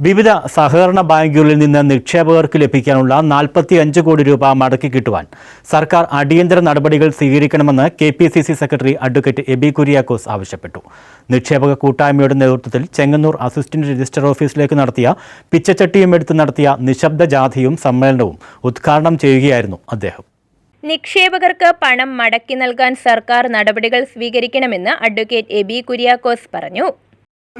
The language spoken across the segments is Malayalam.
വിവിധ സഹകരണ ബാങ്കുകളിൽ നിന്ന് നിക്ഷേപകർക്ക് ലഭിക്കാനുള്ള നാൽപ്പത്തി അഞ്ച് കോടി രൂപ മടക്കി കിട്ടുവാൻ സർക്കാർ അടിയന്തര നടപടികൾ സ്വീകരിക്കണമെന്ന് K P C C secretary advocate Aby Kuriakose ആവശ്യപ്പെട്ടു. നിക്ഷേപക കൂട്ടായ്മയുടെ നേതൃത്വത്തിൽ ചെങ്ങന്നൂർ അസിസ്റ്റന്റ് രജിസ്റ്റർ ഓഫീസിലേക്ക് നടത്തിയ പിച്ചച്ചട്ടിയും എടുത്ത് നടത്തിയ നിശബ്ദ ജാഥയും സമ്മേളനവും ഉദ്ഘാടനം ചെയ്യുകയായിരുന്നു അദ്ദേഹം. നിക്ഷേപകർക്ക് പണം മടക്കി നൽകാൻ സർക്കാർ നടപടികൾ സ്വീകരിക്കണമെന്ന് അഡ്വക്കേറ്റ് എബി കുര്യാക്കോസ് പറഞ്ഞു.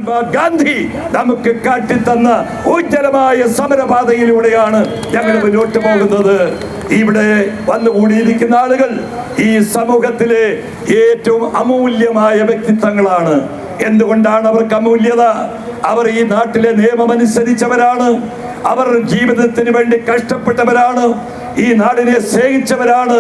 ഗാന്ധി നമുക്ക് കാട്ടിത്തന്ന ഉജ്ജ്വലമായ സമരപാതയിലൂടെയാണ് ഞങ്ങൾ മുന്നോട്ട് പോകുന്നത്. ഇവിടെ വന്നുകൂടിയിരിക്കുന്ന ആളുകൾ ഈ സമൂഹത്തിലെ ഏറ്റവും അമൂല്യമായ വ്യക്തിത്വങ്ങളാണ്. എന്തുകൊണ്ടാണ് അവർക്ക് അമൂല്യത? അവർ ഈ നാട്ടിലെ നിയമമനുസരിച്ചവരാണ്. അവർ ജീവിതത്തിന് വേണ്ടി കഷ്ടപ്പെട്ടവരാണ്. ഈ നാടിനെ സ്നേഹിച്ചവരാണ്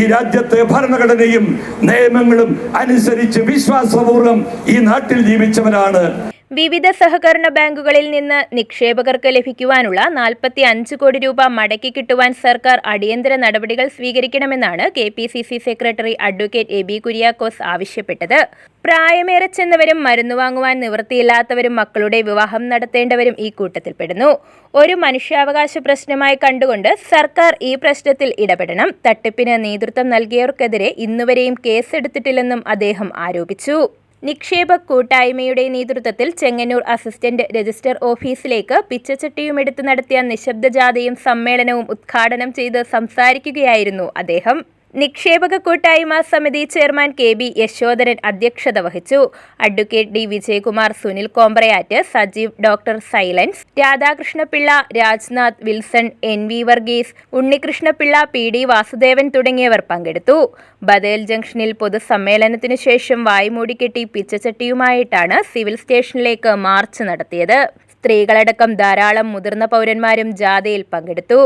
ഈ രാജ്യത്തെ ഭരണഘടനയും നിയമങ്ങളും അനുസരിച്ച് വിശ്വാസപൂർവം ഈ നാട്ടിൽ ജീവിച്ചവരാണ്. വിവിധ സഹകരണ ബാങ്കുകളിൽ നിന്ന് നിക്ഷേപകർക്ക് ലഭിക്കുവാനുള്ള നാൽപ്പത്തി അഞ്ച് കോടി രൂപ മടക്കി കിട്ടുവാൻ സർക്കാർ അടിയന്തര നടപടികൾ സ്വീകരിക്കണമെന്നാണ് K P C C secretary advocate A B Kuriakose ആവശ്യപ്പെട്ടത്. പ്രായമേറെ ചെന്നവരും മരുന്ന് വാങ്ങുവാൻ നിവൃത്തിയില്ലാത്തവരും മക്കളുടെ വിവാഹം നടത്തേണ്ടവരും ഈ കൂട്ടത്തിൽപ്പെടുന്നു. ഒരു മനുഷ്യാവകാശ പ്രശ്നമായി കണ്ടുകൊണ്ട് സർക്കാർ ഈ പ്രശ്നത്തിൽ ഇടപെടണം. തട്ടിപ്പിന് നേതൃത്വം നൽകിയവർക്കെതിരെ ഇന്നുവരെയും കേസെടുത്തിട്ടില്ലെന്നും അദ്ദേഹം ആരോപിച്ചു. നിക്ഷേപ കൂട്ടായ്മയുടെ നേതൃത്വത്തിൽ ചെങ്ങന്നൂർ അസിസ്റ്റന്റ് രജിസ്റ്റർ ഓഫീസിലേക്ക് പിച്ചച്ചട്ടിയുമെടുത്ത് നടത്തിയ നിശബ്ദജാഥയും സമ്മേളനവും ഉദ്ഘാടനം ചെയ്ത് സംസാരിക്കുകയായിരുന്നു അദ്ദേഹം. നിക്ഷേപക കൂട്ടായ്മ സമിതി ചെയർമാൻ കെ ബി യശോധരൻ അധ്യക്ഷത വഹിച്ചു. Advocate D Vijayakumar Sunil കോംബ്രയാറ്റ് Sajeev doctor silence Radhakrishnapillai Rajnath Wilson N V Varghese Unnikrishnapillai P D Vasudevan തുടങ്ങിയവർ പങ്കെടുത്തു. ബദേൽ ജംഗ്ഷനിൽ പൊതുസമ്മേളനത്തിനു ശേഷം വായ്മൂടിക്കെട്ടി പിച്ചച്ചട്ടിയുമായിട്ടാണ് സിവിൽ സ്റ്റേഷനിലേക്ക് മാർച്ച് നടത്തിയത്. സ്ത്രീകളടക്കം ധാരാളം മുതിർന്ന പൗരന്മാരും ജാഥയിൽ പങ്കെടുത്തു.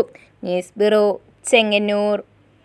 News bureau Chengannur.